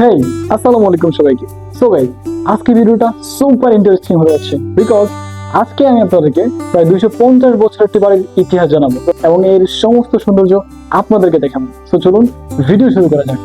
হেই আসসালামু আলাইকুম সবাইকে। সো গাইস আজকে ভিডিওটা সুপার ইন্টারেস্টিং হয়ে যাচ্ছে বিকজ আজকে আমি আপনাদেরকে প্রায় দুইশো পঞ্চাশ বছর একটি বাড়ির ইতিহাস জানাব এবং এর সমস্ত সৌন্দর্য আপনাদেরকে দেখাবো। সো চলুন ভিডিও শুরু করা যাক।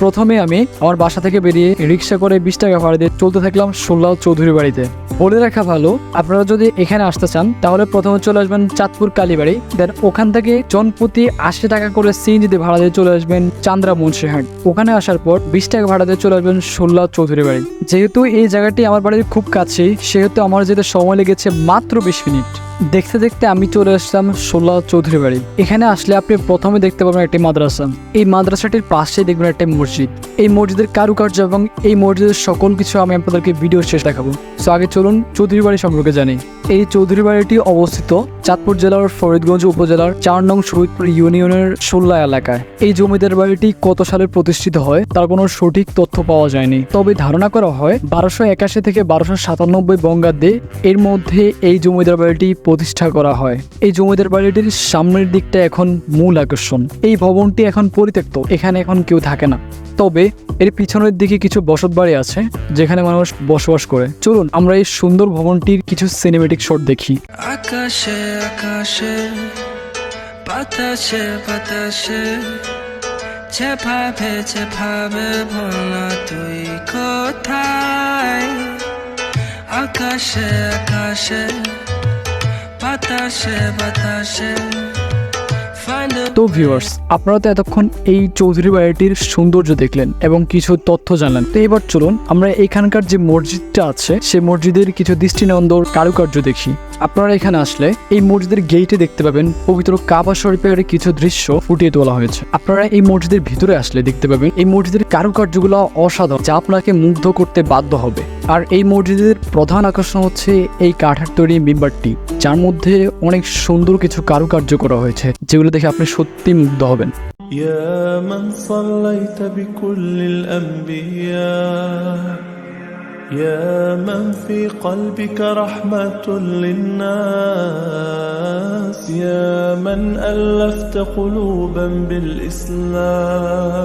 প্রথমে আমি আমার বাসা থেকে বেরিয়ে রিক্সা করে বিশ টাকা ভাড়া দিয়ে চলতে থাকলাম সোল্লাল চৌধুরী বাড়িতে। বলে রাখা ভালো, আপনারা যদি এখানে আসতে চান, তাহলে প্রথমে চলে আসবেন চাঁদপুর কালীবাড়ি। দেন ওখান থেকে জনপ্রতি আশি টাকা করে সিএনজিতে ভাড়া দিয়ে চলে আসবেন চান্দ্রা মুন্সিহাট ওখানে আসার পর বিশ টাকা ভাড়া দিয়ে চলে আসবেন সোল্লাল চৌধুরী বাড়ি। যেহেতু এই জায়গাটি আমার বাড়ির খুব কাছেই, সেহেতু আমার যেতে সময় লেগেছে মাত্র বিশ মিনিট। দেখতে দেখতে আমি চলে আসলাম সোলা চৌধুরী বাড়ি। এখানে আসলে আপনি প্রথমে দেখতে পাবেন একটি মাদ্রাসা। এই মাদ্রাসাটির পাশে দেখবেন একটা মসজিদ। এই মসজিদের কারুকার্য এবং এই মসজিদের সকল কিছু আমি আপনাদেরকে ভিডিও শেষ দেখাবো। সো আগে চলুন চৌধুরী বাড়ি সম্পর্কে জানি। এই চৌধুরী বাড়িটি অবস্থিত চাঁদপুর জেলার ফরিদগঞ্জ উপজেলার চার নং শহীদপুর ইউনিয়নের সোল্লা এলাকায়। এই জমিদার বাড়িটি কত সালে প্রতিষ্ঠিত হয় তার কোনো সঠিক তথ্য পাওয়া যায়নি। তবে ধারণা করা হয় বারোশো একাশি থেকে বারোশো সাতানব্বই বঙ্গাব্দে এর মধ্যে এই জমিদার বাড়িটি প্রতিষ্ঠা করা হয়। এই জমিদার বাড়িটির সামনের দিকটা এখন মূল আকর্ষণ। এই ভবনটি এখন পরিত্যক্ত, এখানে এখন কেউ থাকে না। তবে এর পিছনের দিকে কিছু বসত বাড়ি আছে, যেখানে মানুষ বসবাস করে। চলুন, আমরা এই সুন্দর ভবনটির কিছু সিনেমেটিক শট দেখি। আকাশে আকাশে, বাতাসে বাতাসে, যেভাবে যেভাবে বলনা তুই কোথায়? আকাশে আকাশে তো ভিউয়ার্স আপনারা তো এতক্ষণ এই চৌধুরী বাড়িটির সৌন্দর্য দেখলেন এবং কিছু তথ্য জানলেন। তো এবার চলুন, আমরা এখানকার যে মসজিদটা আছে সে মসজিদের কিছু দৃষ্টিনন্দর কারুকার্য দেখি। আপনারা এখানে আসলে এই মসজিদের গেইটে দেখতে পাবেন পবিত্র কাবা শরীফের কিছু দৃশ্য ফুটিয়ে তোলা হয়েছে। আপনারা এই মসজিদের ভিতরে আসলে দেখতে পাবেন এই মসজিদের কারুকার্যগুলো অসাধারণ, যা আপনাকে মুগ্ধ করতে বাধ্য হবে। আর এই মসজিদের প্রধান আকর্ষণ হচ্ছে এই কাঠের তৈরি মেম্বারটি যার মধ্যে অনেক সুন্দর কিছু কারুকার্য করা হয়েছে যেগুলো দেখে আপনি সত্যি মুগ্ধ হবেন يا من صليت بكل الأنبياء يا من في قلبك رحمة للناس يا من ألفت قلوبا بالإسلام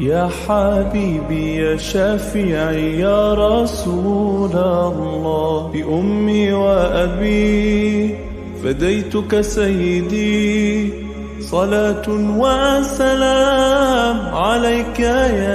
يا حبيبي يا شافعي يا رسول الله بأمي وأبي فديتك سيدي صلاة وسلام عليك يا